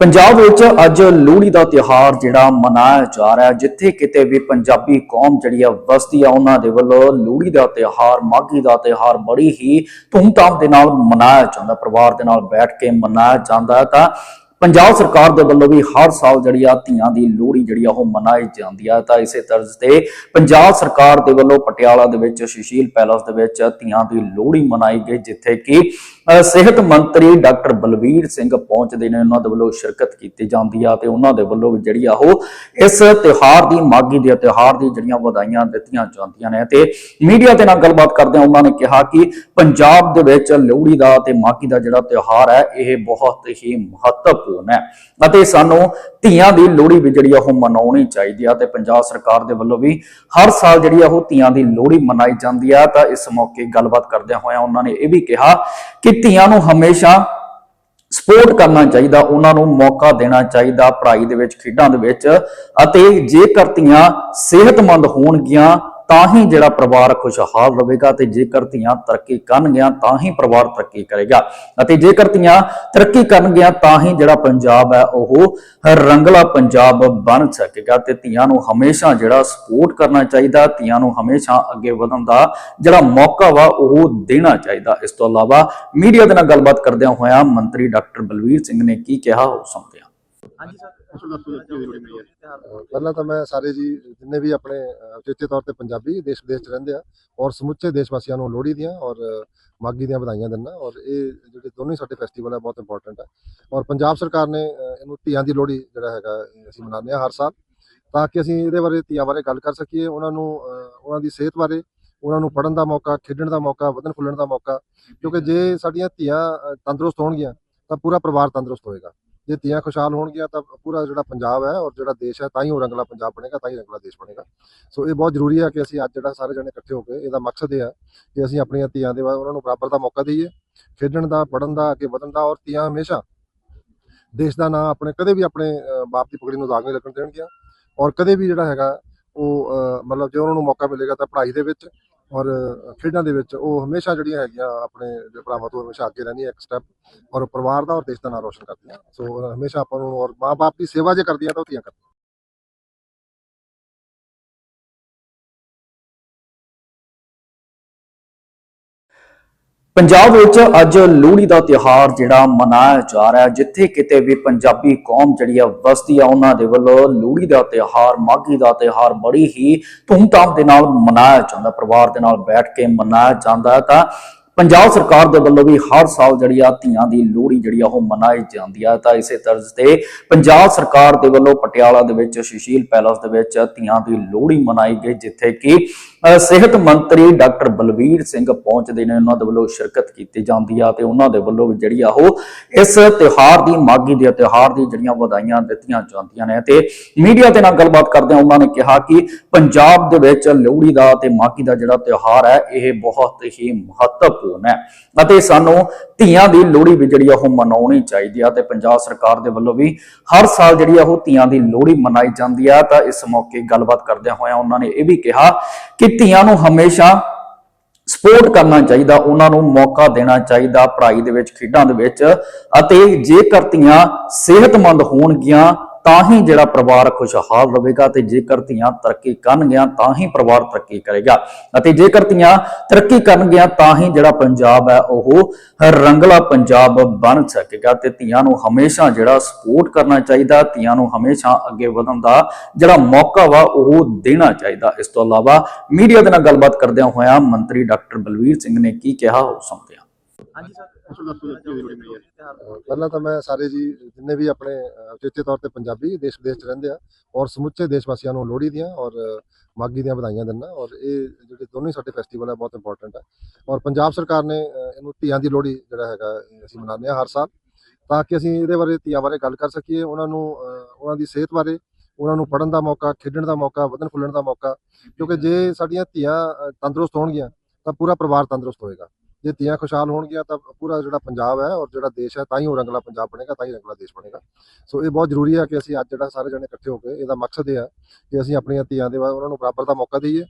ਪੰਜਾਬ ਵਿੱਚ ਅੱਜ ਲੋਹੜੀ ਦਾ ਤਿਉਹਾਰ ਜਿਹੜਾ ਮਨਾਇਆ ਜਾ ਰਿਹਾ ਜਿੱਥੇ ਕਿਤੇ ਵੀ ਪੰਜਾਬੀ ਕੌਮ ਜਿਹੜੀ ਆ ਵਸਦੀ ਆ, ਉਹਨਾਂ ਦੇ ਵੱਲੋਂ ਲੋਹੜੀ ਦਾ ਤਿਉਹਾਰ, ਮਾਘੀ ਦਾ ਤਿਉਹਾਰ ਬੜੀ ਹੀ ਧੂਮਧਾਮ ਦੇ ਨਾਲ ਮਨਾਇਆ ਜਾਂਦਾ, ਪਰਿਵਾਰ ਦੇ ਨਾਲ ਬੈਠ ਕੇ ਮਨਾਇਆ ਜਾਂਦਾ ਹੈ। ਤਾਂ ਪੰਜਾਬ ਸਰਕਾਰ ਦੇ ਵੱਲੋਂ ਵੀ ਹਰ ਸਾਲ ਜਿਹੜੀ ਆ ਧੀਆਂ ਦੀ ਲੋਹੜੀ ਜਿਹੜੀ ਆ ਉਹ ਮਨਾਈ ਜਾਂਦੀ ਆ। ਤਾਂ ਇਸੇ ਤਰ੍ਹਾਂ ਤੇ ਪੰਜਾਬ ਸਰਕਾਰ ਦੇ ਵੱਲੋਂ ਪਟਿਆਲਾ ਦੇ ਵਿੱਚ, ਸੁਸ਼ੀਲ ਪੈਲਸ ਦੇ ਵਿੱਚ ਧੀਆਂ ਦੀ ਲੋਹੜੀ ਮਨਾਈ ਗਈ, ਜਿੱਥੇ ਕਿ ਸਿਹਤ ਮੰਤਰੀ ਡਾਕਟਰ ਬਲਵੀਰ ਸਿੰਘ ਪਹੁੰਚਦੇ ਨੇ। ਉਹਨਾਂ ਦੇ ਵੱਲੋਂ ਸ਼ਿਰਕਤ ਕੀਤੀ ਜਾਂਦੀ ਆ ਤੇ ਉਹਨਾਂ ਦੇ ਵੱਲੋਂ ਵੀ ਜਿਹੜੀ ਆ ਉਹ ਇਸ ਤਿਉਹਾਰ ਦੀ ਮਾਗੀ ਦੇ ਤਿਉਹਾਰ ਦੀ ਜਿਹੜੀਆਂ ਵਧਾਈਆਂ ਦਿੱਤੀਆਂ ਜਾਂਦੀਆਂ ਨੇ। ਤੇ ਮੀਡੀਆ ਦੇ ਨਾਲ ਗੱਲਬਾਤ ਕਰਦਿਆਂ ਉਹਨਾਂ ਨੇ ਕਿਹਾ ਕਿ ਪੰਜਾਬ ਦੇ ਵਿੱਚ ਲੋਹੜੀ ਦਾ ਤੇ ਮਾਗੀ ਦਾ ਜਿਹੜਾ ਤਿਉਹਾਰ ਹੈ, ਇਹ ਬਹੁਤ ਹੀ ਮਹੱਤਵਪੂਰਨ ਹੈ। ਅਤੇ ਸਾਨੂੰ ਧੀਆਂ ਦੀ ਲੋਹੜੀ ਵੀ ਜਿਹੜੀ ਆ ਉਹ ਮਨਾਉਣੀ ਚਾਹੀਦੀ ਆ ਤੇ ਪੰਜਾਬ ਸਰਕਾਰ ਦੇ ਵੱਲੋਂ ਵੀ ਹਰ ਸਾਲ ਜਿਹੜੀ ਆ ਉਹ ਧੀਆਂ ਦੀ ਲੋਹੜੀ ਮਨਾਈ ਜਾਂਦੀ ਆ। ਤਾਂ ਇਸ ਮੌਕੇ ਗੱਲਬਾਤ ਕਰਦਿਆਂ ਹੋਇਆਂ ਉਹਨਾਂ ਨੇ ਇਹ ਵੀ ਕਿਹਾ ਕਿ ਧੀਆਂ ਨੂੰ ਹਮੇਸ਼ਾ ਸਪੋਰਟ ਕਰਨਾ ਚਾਹੀਦਾ, ਉਹਨਾਂ ਨੂੰ ਮੌਕਾ ਦੇਣਾ ਚਾਹੀਦਾ ਪੜ੍ਹਾਈ ਦੇ ਵਿੱਚ, ਖੇਡਾਂ ਦੇ ਵਿੱਚ ਅਤੇ ਜੇਕਰ ਧੀਆਂ ਸਿਹਤਮੰਦ ਹੋਣਗੀਆਂ ਤਾਂ ਹੀ ਜਿਹੜਾ ਪਰਿਵਾਰ ਖੁਸ਼ਹਾਲ ਰਹੇਗਾ ਤੇ ਜੇਕਰ ਧੀਆਂ ਤਰੱਕੀ ਕਰਨਗੀਆਂ, ਤਾਂ ਹੀ ਪਰਿਵਾਰ ਤਰੱਕੀ ਕਰੇਗਾ। ਅਤੇ ਜੇਕਰ ਧੀਆਂ ਤਰੱਕੀ ਕਰਨਗੀਆਂ, ਤਾਂ ਹੀ ਜਿਹੜਾ ਪੰਜਾਬ ਹੈ, ਉਹ ਰੰਗਲਾ ਪੰਜਾਬ ਬਣ ਸਕੇਗਾ। ਤੇ ਧੀਆਂ ਨੂੰ ਹਮੇਸ਼ਾ ਜਿਹੜਾ ਸਪੋਰਟ ਕਰਨਾ ਚਾਹੀਦਾ, ਧੀਆਂ ਨੂੰ ਹਮੇਸ਼ਾ ਅੱਗੇ ਵਧਣ ਦਾ ਜਿਹੜਾ ਮੌਕਾ ਵਾ, ਉਹ ਦੇਣਾ ਚਾਹੀਦਾ। ਇਸ ਤੋਂ ਇਲਾਵਾ ਮੀਡੀਆ ਦੇ ਨਾਲ ਗੱਲਬਾਤ ਕਰਦਿਆਂ ਹੋਇਆਂ ਮੰਤਰੀ ਡਾਕਟਰ ਬਲਵੀਰ ਸਿੰਘ ਨੇ ਕੀ ਕਿਹਾ, ਉਹ ਸੁਣਦੇ ਹਾਂ। ਹਾਂਜੀ ਸਰ। ਦੱਸੋ ਦੱਸੋ ਲੋੜੀ ਮਿਲੀ ਹੈ। ਅਹ ਪਹਿਲਾਂ ਤਾਂ ਮੈਂ ਸਾਰੇ ਜੀ ਜਿੰਨੇ ਵੀ ਆਪਣੇ ਉਚੇਚੇ ਤੌਰ ਤੇ ਪੰਜਾਬੀ ਦੇਸ਼ ਵਿਦੇਸ਼ ਚ ਰਹਿੰਦੇ ਆ ਔਰ ਸਮੁੱਚੇ ਦੇਸ਼ ਵਾਸੀਆਂ ਨੂੰ ਲੋਹੜੀ ਦੀਆਂ ਔਰ ਮਾਘੀ ਦੀਆਂ ਵਧਾਈਆਂ ਦਿੰਦਾ ਔਰ ਇਹ ਜਿਹੜੇ ਦੋਨੋਂ ਹੀ ਸਾਡੇ ਫੈਸਟੀਵਲ ਆ ਬਹੁਤ ਇੰਪੋਰਟੈਂਟ ਹੈ ਔਰ ਪੰਜਾਬ ਸਰਕਾਰ ਨੇ ਇਹਨੂੰ ਧੀਆਂ ਦੀ ਲੋਹੜੀ ਜਿਹੜਾ ਹੈਗਾ ਅਸੀਂ ਮਨਾਉਂਦੇ ਆ ਹਰ ਸਾਲ ਤਾਂ ਕਿ ਅਸੀਂ ਇਹਦੇ ਬਾਰੇ ਧੀਆਂ ਬਾਰੇ ਗੱਲ ਕਰ ਸਕੀਏ। ਉਹਨਾਂ ਨੂੰ ਉਹਨਾਂ ਦੀ ਸਿਹਤ ਬਾਰੇ ਉਹਨਾਂ ਨੂੰ ਪੜ੍ਹਨ ਦਾ ਮੌਕਾ ਖੇਡਣ ਦਾ ਮੌਕਾ ਵਧਣ ਫੁੱਲਣ ਦਾ ਮੌਕਾ ਕਿਉਂਕਿ ਜੇ ਸਾਡੀਆਂ ਧੀਆਂ ਤੰਦਰੁਸਤ ਹੋਣਗੀਆਂ ਤਾਂ ਪੂਰਾ ਪਰਿਵਾਰ ਤੰਦਰੁਸਤ ਹੋਏਗਾ। ਜੇ ਧੀਆਂ ਖੁਸ਼ਹਾਲ ਹੋਣਗੀਆਂ ਤਾਂ ਪੂਰਾ ਜਿਹੜਾ ਪੰਜਾਬ ਹੈ ਔਰ ਜਿਹੜਾ ਦੇਸ਼ ਹੈ ਤਾਂ ਹੀ ਉਹ ਰੰਗਲਾ ਪੰਜਾਬ ਬਣੇਗਾ, ਤਾਂ ਹੀ ਰੰਗਲਾ ਦੇਸ਼ ਬਣੇਗਾ। ਸੋ ਇਹ ਬਹੁਤ ਜ਼ਰੂਰੀ ਹੈ ਕਿ ਅਸੀਂ ਅੱਜ ਜਿਹੜਾ ਸਾਰੇ ਜਣੇ ਇਕੱਠੇ ਹੋ ਕੇ ਇਹਦਾ ਮਕਸਦ ਇਹ ਹੈ ਕਿ ਅਸੀਂ ਆਪਣੀਆਂ ਧੀਆਂ ਦੇ ਬਾਰੇ ਉਹਨਾਂ ਨੂੰ ਬਰਾਬਰ ਦਾ ਮੌਕਾ ਦਈਏ, ਖੇਡਣ ਦਾ ਪੜਨ ਦਾ, ਅੱਗੇ ਵਧਣ ਦਾ ਔਰ ਧੀਆਂ ਹਮੇਸ਼ਾ ਦੇਸ਼ ਦਾ ਨਾਂ ਆਪਣੇ ਕਦੇ ਵੀ ਆਪਣੇ ਬਾਪ ਦੀ ਪਗੜੀ ਨੂੰ ਦਾਗ ਨਹੀਂ ਲੱਗਣ ਦੇਣਗੀਆਂ। ਔਰ ਕਦੇ ਵੀ ਜਿਹੜਾ ਹੈਗਾ ਉਹ ਮਤਲਬ ਜੇ ਉਹਨਾਂ ਨੂੰ ਮੌਕਾ ਮਿਲੇਗਾ ਤਾਂ ਪੜ੍ਹਾਈ ਦੇ ਵਿੱਚ ਔਰ ਖੇਡਾਂ ਦੇ ਵਿੱਚ ਉਹ ਹਮੇਸ਼ਾ ਜਿਹੜੀਆਂ ਹੈਗੀਆਂ ਆਪਣੇ ਭਰਾਵਾਂ ਤੋਂ ਹਮੇਸ਼ਾ ਅੱਗੇ ਰਹਿੰਦੀਆਂ ਇੱਕ ਸਟੈਪ ਔਰ ਪਰਿਵਾਰ ਦਾ ਔਰ ਦੇਸ਼ ਦਾ ਨਾਂ ਰੋਸ਼ਨ ਕਰਦੀਆਂ। ਸੋ ਹਮੇਸ਼ਾ ਆਪਾਂ ਨੂੰ ਔਰ ਮਾਂ-ਬਾਪ ਦੀ ਸੇਵਾ ਜੇ ਕਰਦੀਆਂ ਤਾਂ ਉਹ ਧੀਆਂ ਕਰਦੀਆਂ। ਪੰਜਾਬ ਵਿੱਚ ਅੱਜ ਲੋਹੜੀ ਦਾ ਤਿਉਹਾਰ ਜਿਹੜਾ ਮਨਾਇਆ ਜਾ ਰਿਹਾ ਹੈ, ਜਿੱਥੇ ਕਿਤੇ ਵੀ ਪੰਜਾਬੀ ਕੌਮ ਜਿਹੜੀ ਆ, ਵਸਦੀ ਆ, ਉਹਨਾਂ ਦੇ ਵੱਲੋਂ ਲੋਹੜੀ ਦਾ ਤਿਉਹਾਰ, ਮਾਘੀ ਦਾ ਤਿਉਹਾਰ ਬੜੀ ਹੀ ਧੂਮਧਾਮ ਦੇ ਨਾਲ ਮਨਾਇਆ ਜਾਂਦਾ, ਪਰਿਵਾਰ ਦੇ ਨਾਲ ਬੈਠ ਕੇ ਮਨਾਇਆ ਜਾਂਦਾ ਹੈ। ਤਾਂ ਪੰਜਾਬ ਸਰਕਾਰ ਦੇ ਵੱਲੋਂ ਵੀ ਹਰ ਸਾਲ ਜਿਹੜੀ ਆ, ਧੀਆਂ ਦੀ ਲੋਹੜੀ ਜਿਹੜੀ ਆ, ਉਹ ਮਨਾਈ ਜਾਂਦੀ ਆ। ਤਾਂ ਇਸੇ ਤਰ੍ਹਾਂ ਤੇ ਪੰਜਾਬ ਸਰਕਾਰ ਦੇ ਵੱਲੋਂ ਪਟਿਆਲਾ ਦੇ ਵਿੱਚ, ਸੁਸ਼ੀਲ ਪੈਲਸ ਦੇ ਵਿੱਚ ਧੀਆਂ ਦੀ ਲੋਹੜੀ ਮਨਾਈ ਗਈ, ਜਿੱਥੇ ਕਿ ਸਿਹਤ ਮੰਤਰੀ ਡਾਕਟਰ ਬਲਵੀਰ ਸਿੰਘ ਪਹੁੰਚਦੇ ਨੇ। ਉਹਨਾਂ ਦੇ ਵੱਲੋਂ ਸ਼ਿਰਕਤ ਕੀਤੀ ਜਾਂਦੀ ਆ ਤੇ ਉਹਨਾਂ ਦੇ ਵੱਲੋਂ ਵੀ ਜਿਹੜੀ ਆ ਉਹ ਇਸ ਤਿਉਹਾਰ ਦੀ ਮਾਗੀ ਦੇ ਤਿਉਹਾਰ ਦੀ ਜਿਹੜੀਆਂ ਵਧਾਈਆਂ ਦਿੱਤੀਆਂ ਜਾਂਦੀਆਂ ਨੇ ਤੇ ਮੀਡੀਆ ਦੇ ਨਾਲ ਗੱਲਬਾਤ ਕਰਦਿਆਂ ਉਹਨਾਂ ਨੇ ਕਿਹਾ ਕਿ ਪੰਜਾਬ ਦੇ ਵਿੱਚ ਲੋਹੜੀ ਦਾ ਤੇ ਮਾਗੀ ਦਾ ਜਿਹੜਾ ਤਿਉਹਾਰ ਹੈ, ਇਹ ਬਹੁਤ ਹੀ ਮਹੱਤਵਪੂਰਨ ਹੈ। ਅਤੇ ਸਾਨੂੰ ਧੀਆਂ ਦੀ ਲੋਹੜੀ ਵੀ ਜਿਹੜੀ ਆ ਉਹ ਮਨਾਉਣੀ ਚਾਹੀਦੀ ਆ ਤੇ ਪੰਜਾਬ ਸਰਕਾਰ ਦੇ ਵੱਲੋਂ ਵੀ ਹਰ ਸਾਲ ਜਿਹੜੀ ਆ ਉਹ ਧੀਆਂ ਦੀ ਲੋਹੜੀ ਮਨਾਈ ਜਾਂਦੀ ਆ। ਤਾਂ ਇਸ ਮੌਕੇ ਗੱਲਬਾਤ ਕਰਦਿਆਂ ਹੋਇਆਂ ਉਹਨਾਂ ਨੇ ਇਹ ਵੀ ਕਿਹਾ ਕਿ ਧੀਆਂ ਨੂੰ ਹਮੇਸ਼ਾ ਸਪੋਰਟ ਕਰਨਾ ਚਾਹੀਦਾ, ਉਹਨਾਂ ਨੂੰ ਮੌਕਾ ਦੇਣਾ ਚਾਹੀਦਾ ਪੜ੍ਹਾਈ ਦੇ ਵਿੱਚ, ਖੇਡਾਂ ਦੇ ਵਿੱਚ ਅਤੇ ਜੇਕਰ ਧੀਆਂ ਸਿਹਤਮੰਦ ਹੋਣਗੀਆਂ ਤਾਂ ਹੀ ਜਿਹੜਾ ਪਰਿਵਾਰ ਖੁਸ਼ਹਾਲ ਰਹੇਗਾ ਤੇ ਜੇਕਰ ਧੀਆਂ ਤਰੱਕੀ ਕਰਨਗੀਆਂ ਤਾਂ ਹੀ ਪਰਿਵਾਰ ਤਰੱਕੀ ਕਰੇਗਾ। ਅਤੇ ਜੇਕਰ ਧੀਆਂ ਤਰੱਕੀ ਕਰਨਗੀਆਂ ਤਾਂ ਹੀ ਜਿਹੜਾ ਪੰਜਾਬ ਹੈ, ਉਹ ਰੰਗਲਾ ਪੰਜਾਬ ਬਣ ਸਕੇਗਾ। ਤੇ ਧੀਆਂ ਨੂੰ ਹਮੇਸ਼ਾ ਜਿਹੜਾ ਸਪੋਰਟ ਕਰਨਾ ਚਾਹੀਦਾ, ਧੀਆਂ ਨੂੰ ਹਮੇਸ਼ਾ ਅੱਗੇ ਵਧਣ ਦਾ ਜਿਹੜਾ ਮੌਕਾ ਵਾ, ਉਹ ਦੇਣਾ ਚਾਹੀਦਾ। ਇਸ ਤੋਂ ਇਲਾਵਾ ਮੀਡੀਆ ਦੇ ਨਾਲ ਗੱਲਬਾਤ ਕਰਦਿਆਂ ਹੋਇਆਂ ਮੰਤਰੀ ਡਾਕਟਰ ਬਲਵੀਰ ਸਿੰਘ ਨੇ ਕੀ ਕਿਹਾ, ਉਹ ਸੁਣਦੇ ਹਾਂ। ਹਾਂਜੀ ਸਰ। ਦੱਸੋ ਦੱਸੋ ਲੋੜੀ ਮਿਲੀ ਪਹਿਲਾਂ ਤਾਂ ਮੈਂ ਸਾਰੇ ਜੀ ਜਿੰਨੇ ਵੀ ਆਪਣੇ ਅਹ, ਉਚੇਚੇ ਤੌਰ ਤੇ ਪੰਜਾਬੀ ਦੇਸ਼ ਵਿਦੇਸ਼ ਚ ਰਹਿੰਦੇ ਆ ਔਰ ਸਮੁੱਚੇ ਦੇਸ਼ ਵਾਸੀਆਂ ਨੂੰ ਲੋਹੜੀ ਦੀਆਂ ਔਰ ਅਹ, ਮਾਘੀ ਦੀਆਂ ਵਧਾਈਆਂ ਦਿੰਦਾ ਔਰ ਇਹ ਜਿਹੜੇ ਦੋਨੋਂ ਹੀ ਸਾਡੇ ਫੈਸਟੀਵਲ ਆ ਬਹੁਤ ਇੰਪੋਰਟੈਂਟ ਆ। ਔਰ ਪੰਜਾਬ ਸਰਕਾਰ ਨੇ ਇਹਨੂੰ ਧੀਆਂ ਦੀ ਲੋਹੜੀ ਜਿਹੜਾ ਹੈਗਾ ਅਸੀਂ ਮਨਾਉਂਦੇ ਆ ਹਰ ਸਾਲ। ਤਾਂ ਕਿ ਅਸੀਂ ਇਹਦੇ ਬਾਰੇ ਧੀਆਂ ਬਾਰੇ ਗੱਲ ਕਰ ਸਕੀਏ ਉਹਨਾਂ ਨੂੰ ਉਹਨਾਂ ਦੀ ਸਿਹਤ ਬਾਰੇ ਉਹਨਾਂ ਨੂੰ ਪੜ੍ਹਨ ਦਾ ਮੌਕਾ ਖੇਡਣ ਦਾ ਮੌਕਾ ਵਧਣ ਫੁੱਲਣ ਦਾ ਮੌਕਾ ਕਿਉਂਕਿ ਜੇ ਸਾਡੀਆਂ ਧੀਆਂ ਤੰਦਰੁਸਤ ਹੋਣਗੀਆਂ ਤਾਂ ਪੂਰਾ ਪਰਿਵਾਰ ਤੰਦਰੁਸਤ ਹੋਏਗਾ। ਜੇ ਧੀਆਂ ਖੁਸ਼ਹਾਲ ਹੋਣਗੀਆਂ ਤਾਂ ਪੂਰਾ ਜਿਹੜਾ ਪੰਜਾਬ ਹੈ ਔਰ ਜਿਹੜਾ ਦੇਸ਼ ਹੈ ਤਾਂ ਹੀ ਉਹ ਰੰਗਲਾ ਪੰਜਾਬ ਬਣੇਗਾ, ਤਾਂ ਹੀ ਰੰਗਲਾ ਦੇਸ਼ ਬਣੇਗਾ। ਸੋ ਇਹ ਬਹੁਤ ਜ਼ਰੂਰੀ ਹੈ ਕਿ ਅਸੀਂ ਅੱਜ ਜਿਹੜਾ ਸਾਰੇ ਜਣੇ ਇਕੱਠੇ ਹੋ ਕੇ ਇਹਦਾ ਮਕਸਦ ਇਹ ਹੈ ਕਿ ਅਸੀਂ ਆਪਣੀਆਂ ਧੀਆਂ ਦੇ ਬਾਰੇ ਉਹਨਾਂ ਨੂੰ ਬਰਾਬਰ ਦਾ ਮੌਕਾ ਦਈਏ,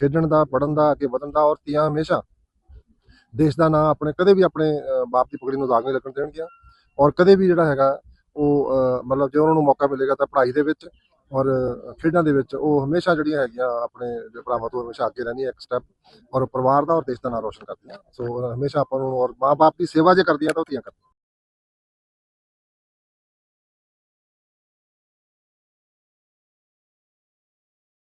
ਖੇਡਣ ਦਾ ਪੜਨ ਦਾ, ਅੱਗੇ ਵਧਣ ਦਾ ਔਰ ਧੀਆਂ ਹਮੇਸ਼ਾ ਦੇਸ਼ ਦਾ ਨਾਂ ਆਪਣੇ ਕਦੇ ਵੀ ਆਪਣੇ ਬਾਪ ਦੀ ਪਗੜੀ ਨੂੰ ਦਾਗ ਨਹੀਂ ਲੱਗਣ ਦੇਣਗੀਆਂ। ਔਰ ਕਦੇ ਵੀ ਜਿਹੜਾ ਹੈਗਾ ਉਹ ਮਤਲਬ ਜੇ ਉਹਨਾਂ ਨੂੰ ਮੌਕਾ ਮਿਲੇਗਾ ਤਾਂ ਪੜ੍ਹਾਈ ਦੇ ਵਿੱਚ ਔਰ ਅਹ, ਖੇਡਾਂ ਦੇ ਵਿੱਚ ਉਹ ਹਮੇਸ਼ਾ ਜਿਹੜੀਆਂ ਹੈਗੀਆਂ ਆਪਣੇ ਭਰਾਵਾਂ ਤੋਂ ਹਮੇਸ਼ਾ ਅੱਗੇ ਰਹਿੰਦੀਆਂ ਇੱਕ ਸਟੈਪ ਔਰ ਪਰਿਵਾਰ ਦਾ ਔਰ ਦੇਸ਼ ਦਾ ਨਾਮ ਰੋਸ਼ਨ ਕਰਦੀਆਂ। ਸੋ ਹਮੇਸ਼ਾ ਆਪਾਂ ਨੂੰ ਔਰ ਮਾਪੇ ਦੀ ਸੇਵਾ ਜੇ ਕਰਦੀਆਂ ਤਾਂ ਉਹ ਧੀਆਂ ਕਰਦੀਆਂ।